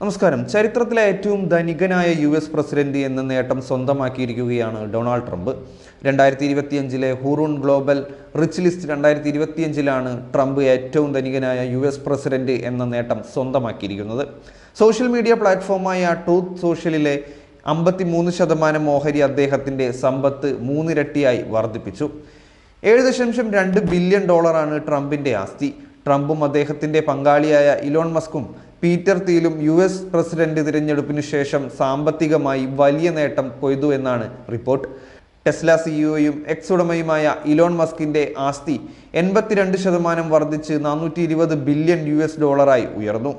നമസ്കാരം. ചരിത്രത്തിലെ ഏറ്റവും ധനികനായ യു എസ് പ്രസിഡന്റ് എന്ന നേട്ടം സ്വന്തമാക്കിയിരിക്കുകയാണ് ഡൊണാൾഡ് ട്രംപ്. രണ്ടായിരത്തി ഇരുപത്തിയഞ്ചിലെ ഹൂറൂൺ ഗ്ലോബൽ റിച്ച് ലിസ്റ്റ് രണ്ടായിരത്തി ഇരുപത്തിയഞ്ചിലാണ് ട്രംപ് ഏറ്റവും ധനികനായ യു എസ് പ്രസിഡന്റ് എന്ന നേട്ടം സ്വന്തമാക്കിയിരിക്കുന്നത്. സോഷ്യൽ മീഡിയ പ്ലാറ്റ്ഫോമായ ട്രൂത്ത് സോഷ്യലിലെ അമ്പത്തിമൂന്ന് ശതമാനം ഓഹരി അദ്ദേഹത്തിന്റെ സമ്പത്ത് മൂന്നിരട്ടിയായി വർദ്ധിപ്പിച്ചു. ഏഴ് ദശാംശം രണ്ട് ബില്യൺ ഡോളറാണ് ട്രംപിന്റെ ആസ്തി. ട്രംപും അദ്ദേഹത്തിന്റെ പങ്കാളിയായ ഇലോൺ മസ്കും പീറ്റർ തീലും യു എസ് പ്രസിഡന്റ് തിരഞ്ഞെടുപ്പിനു ശേഷം സാമ്പത്തികമായി വലിയ നേട്ടം കൊയ്തു എന്നാണ് റിപ്പോർട്ട്. ടെസ്ല സിഇഒയും എക്സ് ഉടമയുമായ ഇലോൺ മസ്കിന്റെ ആസ്തി എൺപത്തിരണ്ട് ശതമാനം വർദ്ധിച്ച് നാനൂറ്റി ഇരുപത് ബില്യൺ യു എസ് ഡോളറായി ഉയർന്നു.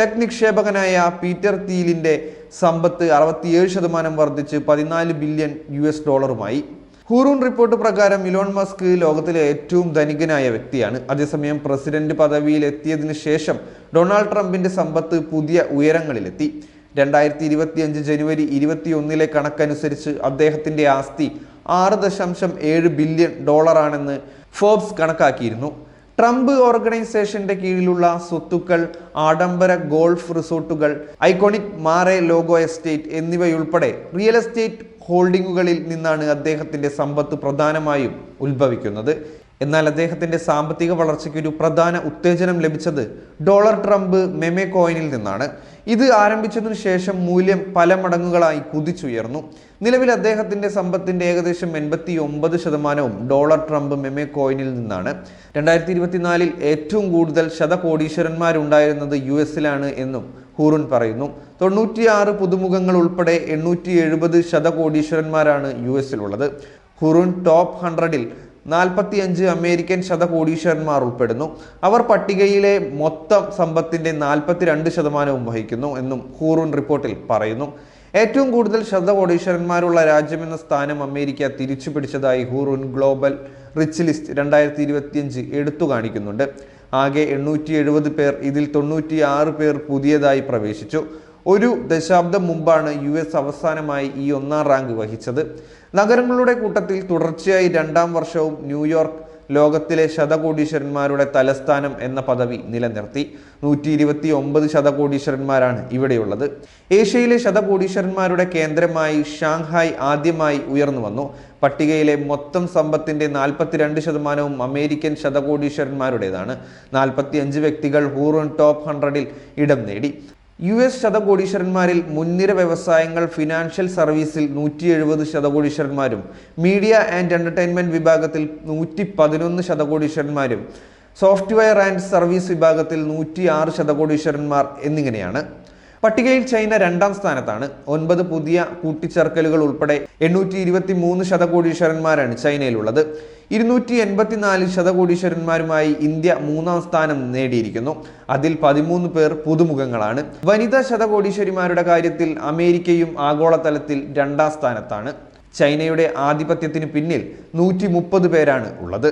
ടെക് നിക്ഷേപകനായ പീറ്റർ തീലിന്റെ സമ്പത്ത് അറുപത്തിയേഴ് ശതമാനം വർദ്ധിച്ച് പതിനാല് ബില്യൺ യു എസ് ഡോളറുമായി. ഹൂറൂൺ റിപ്പോർട്ട് പ്രകാരം ഇലോൺ മസ്ക് ലോകത്തിലെ ഏറ്റവും ധനികനായ വ്യക്തിയാണ്. അതേസമയം പ്രസിഡന്റ് പദവിയിൽ എത്തിയതിനു ശേഷം ഡൊണാൾഡ് ട്രംപിന്റെ സമ്പത്ത് പുതിയ ഉയരങ്ങളിലെത്തി. രണ്ടായിരത്തി ഇരുപത്തിയഞ്ച് ജനുവരി ഇരുപത്തിയൊന്നിലെ കണക്കനുസരിച്ച് അദ്ദേഹത്തിന്റെ ആസ്തി ആറ് ദശാംശം ഏഴ് ബില്യൺ ഡോളറാണെന്ന് ഫോബ്സ് കണക്കാക്കിയിരുന്നു. ട്രംപ് ഓർഗനൈസേഷന്റെ കീഴിലുള്ള സ്വത്തുക്കൾ ആഡംബര ഗോൾഫ് റിസോർട്ടുകൾ ഐക്കോണിക് മാറെ ലോഗോ എസ്റ്റേറ്റ് എന്നിവയുൾപ്പെടെ റിയൽ എസ്റ്റേറ്റ് ഹോൾഡിംഗുകളിൽ നിന്നാണ് അദ്ദേഹത്തിന്റെ സമ്പത്ത് പ്രധാനമായും ഉത്ഭവിക്കുന്നത്. എന്നാൽ അദ്ദേഹത്തിന്റെ സാമ്പത്തിക വളർച്ചയ്ക്ക് ഒരു പ്രധാന ഉത്തേജനം ലഭിച്ചത് ഡോളർ ട്രംപ് മെമെ കോയിനിൽ നിന്നാണ്. ഇത് ആരംഭിച്ചതിനു ശേഷം മൂല്യം പല മടങ്ങുകളായി കുതിച്ചുയർന്നു. നിലവിൽ അദ്ദേഹത്തിന്റെ സമ്പത്തിന്റെ ഏകദേശം എൺപത്തി ഒമ്പത് ശതമാനവും ഡോളർ ട്രംപ് മെമെ കോയിനിൽ നിന്നാണ്. രണ്ടായിരത്തി ഇരുപത്തിനാലിൽ ഏറ്റവും കൂടുതൽ ശതകോടീശ്വരന്മാരുണ്ടായിരുന്നത് യു എസിലാണ് എന്നും ഹൂറുൻ പറയുന്നു. തൊണ്ണൂറ്റിയാറ് പുതുമുഖങ്ങൾ ഉൾപ്പെടെ എണ്ണൂറ്റി എഴുപത് ശതകോടീശ്വരന്മാരാണ് യു എസിലുള്ളത്. ഹുറുൻ ടോപ്പ് ഹൺഡ്രഡിൽ നാൽപ്പത്തിയഞ്ച് അമേരിക്കൻ ശതകോടീശ്വരന്മാർ ഉൾപ്പെടുന്നു. അവർ പട്ടികയിലെ മൊത്തം സമ്പത്തിന്റെ നാൽപ്പത്തിരണ്ട് ശതമാനവും വഹിക്കുന്നു എന്നും ഹൂറുൻ റിപ്പോർട്ടിൽ പറയുന്നു. ഏറ്റവും കൂടുതൽ ശതകോടീശ്വരന്മാരുള്ള രാജ്യമെന്ന സ്ഥാനം അമേരിക്ക തിരിച്ചു പിടിച്ചതായി ഹൂറുൻ ഗ്ലോബൽ റിച്ച് ലിസ്റ്റ് രണ്ടായിരത്തി ഇരുപത്തിയഞ്ച് എടുത്തു കാണിക്കുന്നുണ്ട് ആകെ എണ്ണൂറ്റി എഴുപത് പേർ ഇതിൽ തൊണ്ണൂറ്റി ആറ് പേർ പുതിയതായി പ്രവേശിച്ചു. ഒരു ദശാബ്ദം മുമ്പാണ് യു എസ് അവസാനമായി ഈ ഒന്നാം റാങ്ക് വഹിച്ചത്. നഗരങ്ങളുടെ കൂട്ടത്തിൽ തുടർച്ചയായി രണ്ടാം വർഷവും ന്യൂയോർക്ക് ലോകത്തിലെ ശതകോടീശ്വരന്മാരുടെ തലസ്ഥാനം എന്ന പദവി നിലനിർത്തി. നൂറ്റി ഇരുപത്തി ഒമ്പത് ശതകോടീശ്വരന്മാരാണ് ഇവിടെയുള്ളത്. ഏഷ്യയിലെ ശതകോടീശ്വരന്മാരുടെ കേന്ദ്രമായി ഷാങ്ഹായ് ആദ്യമായി ഉയർന്നു വന്നു. പട്ടികയിലെ മൊത്തം സമ്പത്തിന്റെ നാൽപ്പത്തിരണ്ട് ശതമാനവും അമേരിക്കൻ ശതകോടീശ്വരന്മാരുടേതാണ്. നാൽപ്പത്തി അഞ്ച് വ്യക്തികൾ ഹൂറോൺ ടോപ്പ് ഹൺഡ്രഡിൽ ഇടം നേടി. യു എസ് ശതകോടീശ്വരന്മാരിൽ മുൻനിര വ്യവസായങ്ങൾ ഫിനാൻഷ്യൽ സർവീസിൽ നൂറ്റി എഴുപത് ശതകോടീശ്വരന്മാരും മീഡിയ ആൻഡ് എന്റർടൈൻമെന്റ് വിഭാഗത്തിൽ നൂറ്റി പതിനൊന്ന് ശതകോടീശ്വരന്മാരും സോഫ്റ്റ്വെയർ ആൻഡ് സർവീസ് വിഭാഗത്തിൽ നൂറ്റി ആറ് ശതകോടീശ്വരന്മാർ എന്നിങ്ങനെയാണ്. പട്ടികയിൽ ചൈന രണ്ടാം സ്ഥാനത്താണ്. ഒൻപത് പുതിയ കൂട്ടിച്ചേർക്കലുകൾ ഉൾപ്പെടെ എണ്ണൂറ്റി ഇരുപത്തി മൂന്ന് ശതകോടീശ്വരന്മാരാണ് ചൈനയിലുള്ളത്. ഇരുന്നൂറ്റി എൺപത്തിനാല് ശതകോടീശ്വരന്മാരുമായി ഇന്ത്യ മൂന്നാം സ്ഥാനം നേടിയിരിക്കുന്നു. അതിൽ പതിമൂന്ന് പേർ പുതുമുഖങ്ങളാണ്. വനിതാ ശതകോടീശ്വരിമാരുടെ കാര്യത്തിൽ അമേരിക്കയും ആഗോളതലത്തിൽ രണ്ടാം സ്ഥാനത്താണ്. ചൈനയുടെ ആധിപത്യത്തിന് പിന്നിൽ നൂറ്റി പേരാണ് ഉള്ളത്.